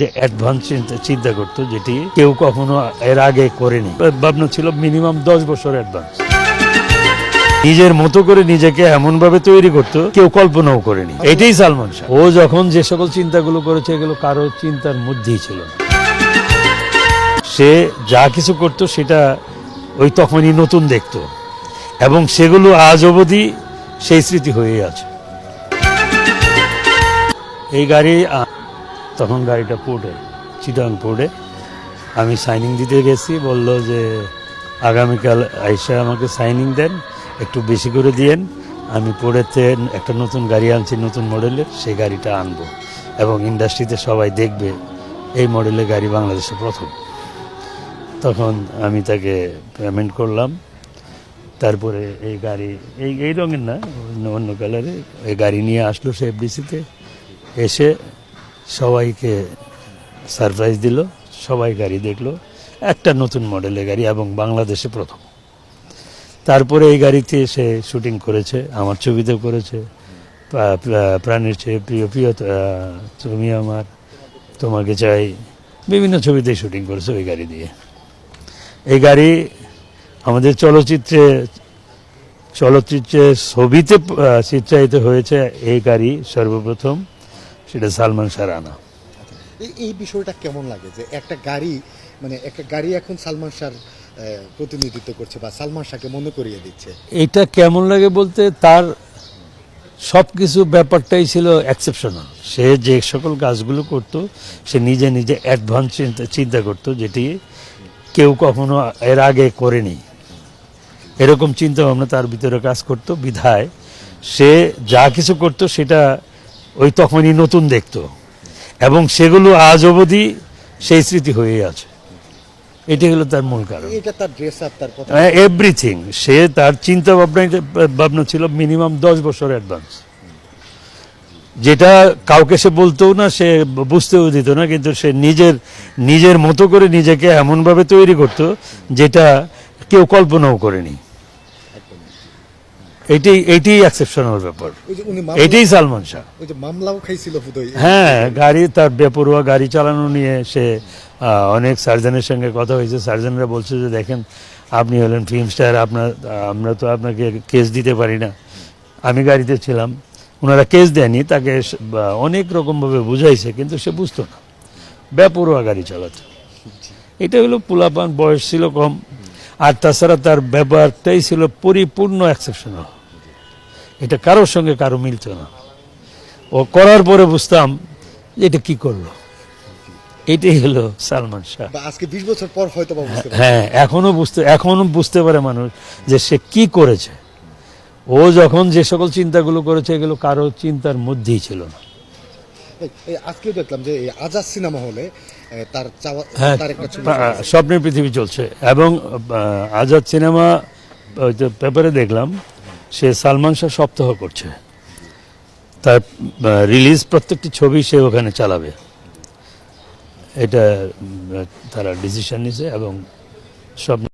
নিজে অ্যাডভান্স চিন্তা করতো যেটি কেউ কখনো এর আগে করেনি। ভাবনা ছিল মিনিমাম দশ বছর অ্যাডভান্স নিজের মতো করে নিজেকে এমন ভাবে তৈরি করতো, কেউ কল্পনাও করেনি। এটাই সালমান শাহ। ও যখন যে সকল চিন্তাগুলো করেছে, এগুলো কারও চিন্তার মধ্যেই ছিল সে যা কিছু করতো, সেটা ওই তখনই নতুন দেখতো। এবং সেগুলো আজ অবধি সেই স্মৃতি হয়েই আছে। এই গাড়ি তখন গাড়িটা পোর্টে চিটাং পোর্টে আমি সাইনিং দিতে গেছি, বলল যে আগামীকাল আইসা আমাকে সাইনিং দেন, একটু বেশি করে দিয়েন। আমি পোর্টেতে একটা নতুন গাড়ি আনছি, নতুন মডেলের, সেই গাড়িটা আনব। এবং ইন্ডাস্ট্রিতে সবাই দেখবে, এই মডেলের গাড়ি বাংলাদেশে প্রথম। তখন আমি তাকে পেমেন্ট করলাম। তারপরে এই গাড়ি, এই এই রঙের না, অন্য অন্য কালারে এই গাড়ি নিয়ে আসলো সে এফডিসিতে এসে সবাইকে সারপ্রাইজ দিল, সবাই গাড়ি দেখল। একটা নতুন মডেলের গাড়ি এবং বাংলাদেশে প্রথম। তারপরে এই গাড়িতে সে শুটিং করেছে, আমার ছবিতেও করেছে। প্রা- প্রা- প্রাণের চেয়ে প্রিয় প্রিয় তুমি আমার, তোমাকে চাই। বিভিন্ন ছবিতে শুটিং করেছে ওই গাড়ি দিয়ে। এই গাড়ি আমাদের চলচ্চিত্রে চলচ্চিত্রে ছবিতে চিত্রায়িত হয়েছে এই গাড়ি সর্বপ্রথম। সেটা সালমান শারানা এই- এই বিষয়টা কেমন লাগে যে একটা গাড়ি মানে একটা গাড়ি এখন সালমান শাহর প্রতিনিধিত্ব করছে বা সালমান শাহকে মনে করিয়ে দিচ্ছে? এটা কেমন লাগে বলতে তার সব কিছু ব্যাপারটাই ছিল এক্সেপশনাল সে যে সকল কাজগুলো করত সে নিজে নিজে অ্যাডভান্স চিন্তা চিন্তা করত যেটি কেউ কখনো এর আগে করেনি। এরকম চিন্তা ভাবনা তার ভিতরে কাজ করত বিধায় সে যা কিছু করত সেটা ওই তখনই নতুন দেখতো। এবং সেগুলো আজ অবধি সেই স্মৃতি হয়েই আছে। এটি হলো তার মূল কারণ। এটা তার ড্রেস আপ তার কথা। এভরিথিং সে তার চিন্তা ভাবনা ভাবনা ছিল মিনিমাম দশ বছর অ্যাডভান্স যেটা কাউকে সে বলতেও না সে বুঝতেও দিত না কিন্তু সে নিজের নিজের মতো করে নিজেকে এমনভাবে তৈরি করতো যেটা কেউ কল্পনাও করেনি। এটাই এটাই এক্সেপশনাল ব্যাপার। এটাই সালমান শাহ। ওই যে মামলাও খাইছিল হ্যাঁ গাড়ি তার বেপরোয়া গাড়ি চালানো নিয়ে সে অনেক সার্জনের সঙ্গে কথা হয়েছে। সার্জনরা বলছে যে দেখেন আপনি হলেন ফিল্ম স্টার আপনার আমরা তো আপনাকে কেস দিতে পারি না। আমি গাড়িতে ছিলাম। ওনারা কেস দেয়নি তাকে অনেক রকমভাবে বুঝাইছে কিন্তু সে বুঝতো না। বেপরোয়া গাড়ি চালাতো। এটা হলো পুলাপান বয়স ছিল কম। আর তাছাড়া তার ব্যাপারটাই ছিল পরিপূর্ণ এক্সেপশনাল এটা কারোর সঙ্গে কারও মিলত না। ও করার পরে বুঝতাম এটা কি করল। এটাই হলো সালমান শাহ। আজকে বিশ বছর পর হয়তো। হ্যাঁ এখনও বুঝতে এখনও বুঝতে পারে মানুষ যে সে কি করেছে। ও যখন যে সকল চিন্তাগুলো করেছে এগুলো কারও চিন্তার মধ্যেই ছিল না। আজকেও দেখলাম যে আজাদ সিনেমা হলে তার চাওয়া হ্যাঁ তার একটা স্বপ্নের পৃথিবী চলছে এবং আজাদ সিনেমা পেপারে দেখলাম সে সালমান শাহ সপ্তাহ করছে। তার রিলিজ প্রত্যেকটি ছবি সে ওখানে চালাবে। এটা তারা ডিসিশন নিছে এবং স্বপ্ন